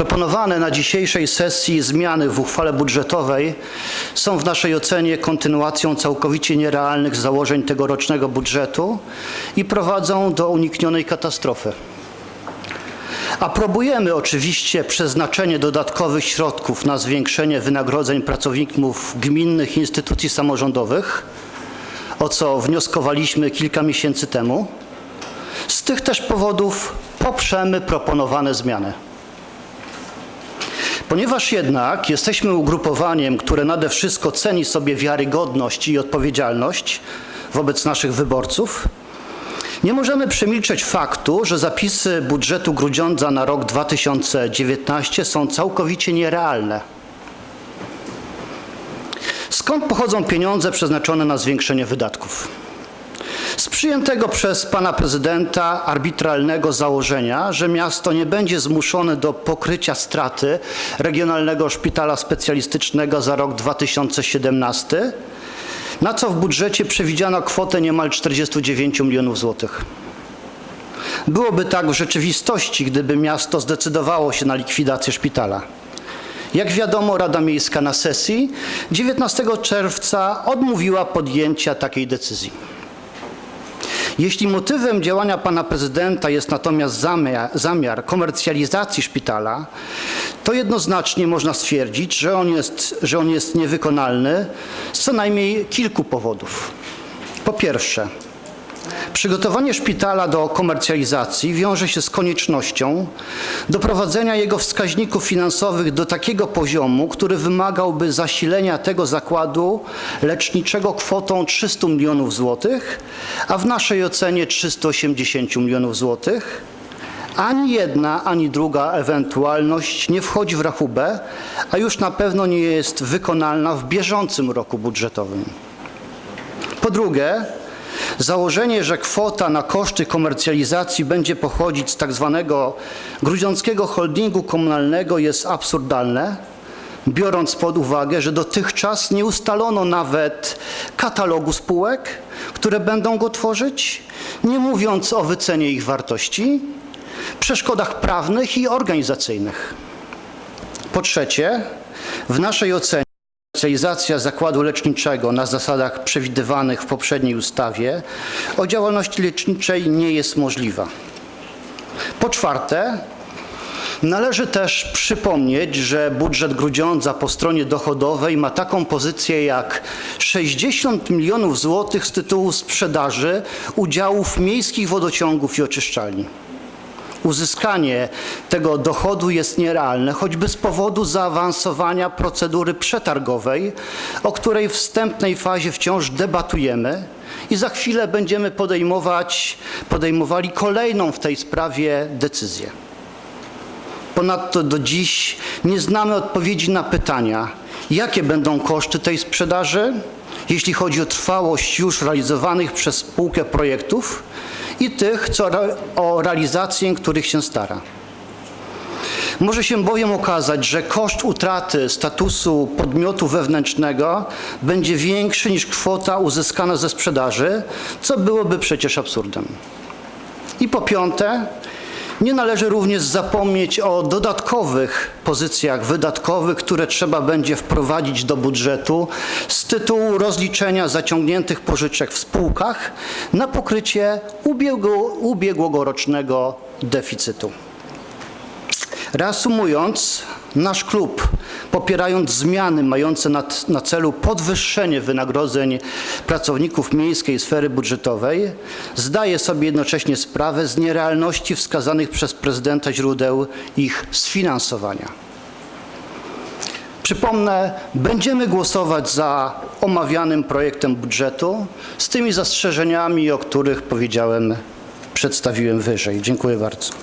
Proponowane na dzisiejszej sesji zmiany w uchwale budżetowej są w naszej ocenie kontynuacją całkowicie nierealnych założeń tegorocznego budżetu i prowadzą do uniknionej katastrofy. Aprobujemy oczywiście przeznaczenie dodatkowych środków na zwiększenie wynagrodzeń pracowników gminnych instytucji samorządowych, o co wnioskowaliśmy kilka miesięcy temu. Z tych też powodów poprzemy proponowane zmiany. Ponieważ jednak jesteśmy ugrupowaniem, które nade wszystko ceni sobie wiarygodność i odpowiedzialność wobec naszych wyborców, nie możemy przemilczeć faktu, że zapisy budżetu Grudziądza na rok 2019 są całkowicie nierealne. Skąd pochodzą pieniądze przeznaczone na zwiększenie wydatków? Z przyjętego przez pana prezydenta arbitralnego założenia, że miasto nie będzie zmuszone do pokrycia straty Regionalnego Szpitala Specjalistycznego za rok 2017, na co w budżecie przewidziano kwotę niemal 49 milionów złotych. Byłoby tak w rzeczywistości, gdyby miasto zdecydowało się na likwidację szpitala. Jak wiadomo, Rada Miejska na sesji 19 czerwca odmówiła podjęcia takiej decyzji. Jeśli motywem działania pana prezydenta jest natomiast zamiar, zamiar komercjalizacji szpitala, to jednoznacznie można stwierdzić, że on, jest, że on jest niewykonalny z co najmniej kilku powodów. Po pierwsze, Przygotowanie szpitala do komercjalizacji wiąże się z koniecznością doprowadzenia jego wskaźników finansowych do takiego poziomu, który wymagałby zasilenia tego zakładu leczniczego kwotą 300 milionów złotych, a w naszej ocenie 380 milionów złotych. Ani jedna, ani druga ewentualność nie wchodzi w rachubę, a już na pewno nie jest wykonalna w bieżącym roku budżetowym. Po drugie, Założenie, że kwota na koszty komercjalizacji będzie pochodzić z tak zwanego grudziąckiego holdingu komunalnego jest absurdalne, biorąc pod uwagę, że dotychczas nie ustalono nawet katalogu spółek, które będą go tworzyć, nie mówiąc o wycenie ich wartości, przeszkodach prawnych i organizacyjnych. Po trzecie, w naszej ocenie Specjalizacja zakładu leczniczego na zasadach przewidywanych w poprzedniej ustawie o działalności leczniczej nie jest możliwa. Po czwarte, należy też przypomnieć, że budżet Grudziądza po stronie dochodowej ma taką pozycję jak 60 milionów złotych z tytułu sprzedaży udziałów miejskich wodociągów i oczyszczalni. Uzyskanie tego dochodu jest nierealne, choćby z powodu zaawansowania procedury przetargowej, o której wstępnej fazie wciąż debatujemy i za chwilę będziemy podejmować, podejmowali kolejną w tej sprawie decyzję. Ponadto do dziś nie znamy odpowiedzi na pytania, jakie będą koszty tej sprzedaży, jeśli chodzi o trwałość już realizowanych przez spółkę projektów i tych, co o realizację których się stara. Może się bowiem okazać, że koszt utraty statusu podmiotu wewnętrznego będzie większy niż kwota uzyskana ze sprzedaży, co byłoby przecież absurdem. I po piąte, nie należy również zapomnieć o dodatkowych pozycjach wydatkowych, które trzeba będzie wprowadzić do budżetu z tytułu rozliczenia zaciągniętych pożyczek w spółkach na pokrycie ubiegło, ubiegłorocznego deficytu. Reasumując, nasz klub, popierając zmiany mające na, na, celu podwyższenie wynagrodzeń pracowników miejskiej sfery budżetowej, zdaje sobie jednocześnie sprawę z nierealności wskazanych przez prezydenta źródeł ich sfinansowania. Przypomnę, będziemy głosować za omawianym projektem budżetu z tymi zastrzeżeniami, o których powiedziałem, przedstawiłem wyżej. Dziękuję bardzo.